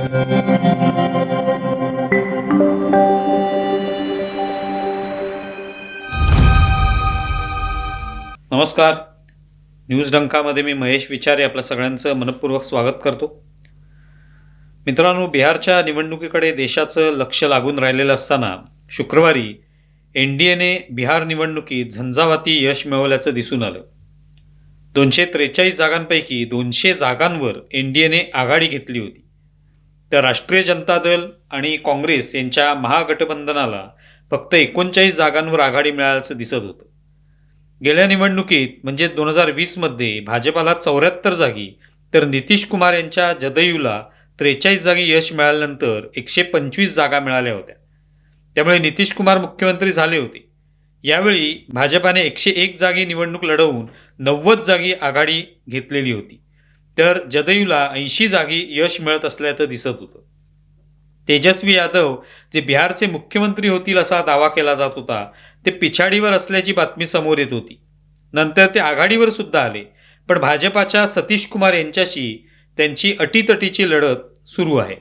नमस्कार. न्यूज डंकामध्ये मी महेश विचारे आपल्या सगळ्यांचं मनपूर्वक स्वागत करतो. मित्रांनो बिहारच्या निवडणुकीकडे देशाचं लक्ष लागून राहिलेलं असताना शुक्रवारी एन डी एने बिहार निवडणुकीत झंझावाती यश मिळवल्याचं दिसून आलं. दोनशे त्रेचाळीस जागांपैकी दोनशे जागांवर एन डी एने आघाडी घेतली होती. तर राष्ट्रीय जनता दल आणि काँग्रेस यांच्या महागठबंधनाला फक्त एकोणचाळीस जागांवर आघाडी मिळाल्याचं दिसत होतं. गेल्या निवडणुकीत म्हणजे दोन हजार वीसमध्ये भाजपाला चौऱ्याहत्तर जागी तर नितीश कुमार यांच्या जदयूला त्रेचाळीस जागी यश मिळाल्यानंतर एकशे पंचवीस जागा मिळाल्या होत्या. त्यामुळे नितीश कुमार मुख्यमंत्री झाले होते. यावेळी भाजपाने एकशे एक जागी निवडणूक लढवून नव्वद जागी आघाडी घेतलेली होती. तर जदयूला ऐंशी जागी यश मिळत असल्याचं दिसत होतं. तेजस्वी यादव जे बिहारचे मुख्यमंत्री होतील असा दावा केला जात होता ते पिछाडीवर असल्याची बातमी समोर येत होती. नंतर ते आघाडीवर सुद्धा आले पण भाजपाच्या सतीश कुमार यांच्याशी त्यांची अटीतटीची लढत सुरू आहे.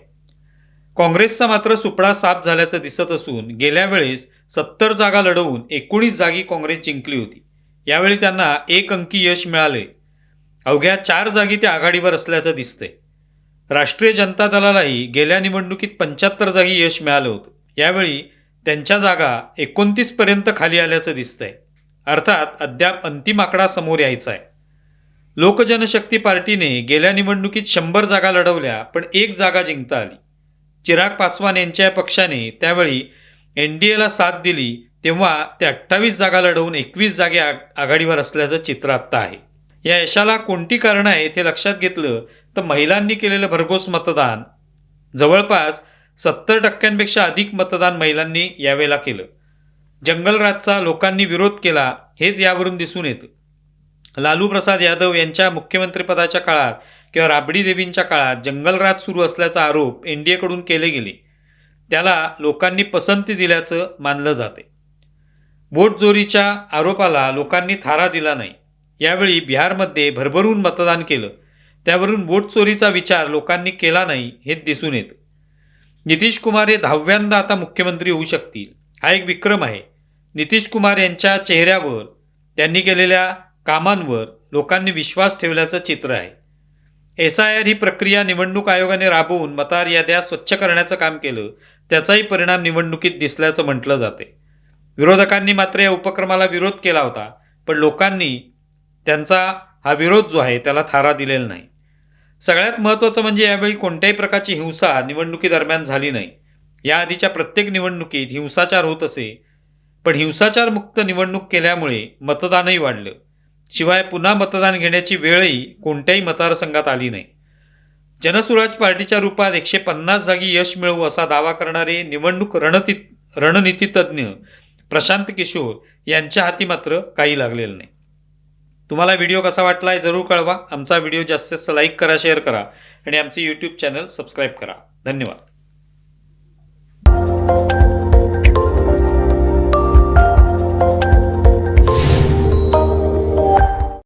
काँग्रेसचा मात्र सुपडा साफ झाल्याचं दिसत असून गेल्या वेळेस सत्तर जागा लढवून एकोणीस जागी काँग्रेस जिंकली होती. यावेळी त्यांना एक अंकी यश मिळाले. अवघ्या चार जागी ते आघाडीवर असल्याचं दिसतंय. राष्ट्रीय जनता दलालाही गेल्या निवडणुकीत पंच्याहत्तर जागी यश मिळालं होतं. यावेळी त्यांच्या जागा एकोणतीसपर्यंत खाली आल्याचं दिसतंय. अर्थात अद्याप अंतिम आकडा समोर यायचा आहे. लोकजनशक्ती पार्टीने गेल्या निवडणुकीत शंभर जागा लढवल्या पण एक जागा जिंकता आली. चिराग पासवान यांच्या पक्षाने त्यावेळी एन डी एला साथ दिली तेव्हा ते अठ्ठावीस जागा लढवून एकवीस जागे आ- आघाडीवर असल्याचं चित्र आत्ता आहे. या यशाला कोणती कारणं आहेत हे लक्षात घेतलं तर महिलांनी केलेलं भरघोस मतदान. जवळपास सत्तर टक्क्यांपेक्षा अधिक मतदान महिलांनी यावेळेला केलं. जंगलराजचा लोकांनी विरोध केला हेच यावरून दिसून येतं. लालू प्रसाद यादव यांच्या मुख्यमंत्रीपदाच्या काळात किंवा राबडी देवींच्या काळात जंगलराज सुरू असल्याचा आरोप एन डी एकडून केले गेले. त्याला लोकांनी पसंती दिल्याचं मानलं जाते बोटजोरीच्या आरोपाला लोकांनी थारा दिला नाही. यावेळी बिहारमध्ये भरभरून मतदान केलं. त्यावरून वोट चोरीचा विचार लोकांनी केला नाही हे दिसून येतं. नितीश कुमार हे दहाव्यांदा आता मुख्यमंत्री होऊ शकतील हा एक विक्रम आहे. नितीश कुमार यांच्या चेहऱ्यावर त्यांनी केलेल्या कामांवर लोकांनी विश्वास ठेवल्याचं चित्र आहे. एस आय आर ही प्रक्रिया निवडणूक आयोगाने राबवून मतदार याद्या स्वच्छ करण्याचं काम केलं त्याचाही परिणाम निवडणुकीत दिसल्याचं म्हटलं जाते विरोधकांनी मात्र या उपक्रमाला विरोध केला होता पण लोकांनी त्यांचा हा विरोध जो आहे त्याला थारा दिलेला नाही. सगळ्यात महत्त्वाचं म्हणजे यावेळी कोणत्याही प्रकारची हिंसा निवडणुकीदरम्यान झाली नाही. याआधीच्या प्रत्येक निवडणुकीत हिंसाचार होत असे पण हिंसाचारमुक्त निवडणूक केल्यामुळे मतदानही वाढलं. शिवाय पुन्हा मतदान घेण्याची वेळही कोणत्याही मतदारसंघात आली नाही. जनसुराज पार्टीच्या रूपात एकशे पन्नास जागी यश मिळवू असा दावा करणारे निवडणूक रणती रणनीतीतज्ञ प्रशांत किशोर यांच्या हाती मात्र काही लागलेलं नाही. तुम्हाला व्हिडिओ कसा वाटला आहे जरूर कळवा. आमचा व्हिडिओ जास्तीत जास्त लाईक करा शेअर करा आणि आमचे यूट्यूब चॅनल सबस्क्राईब करा. धन्यवाद.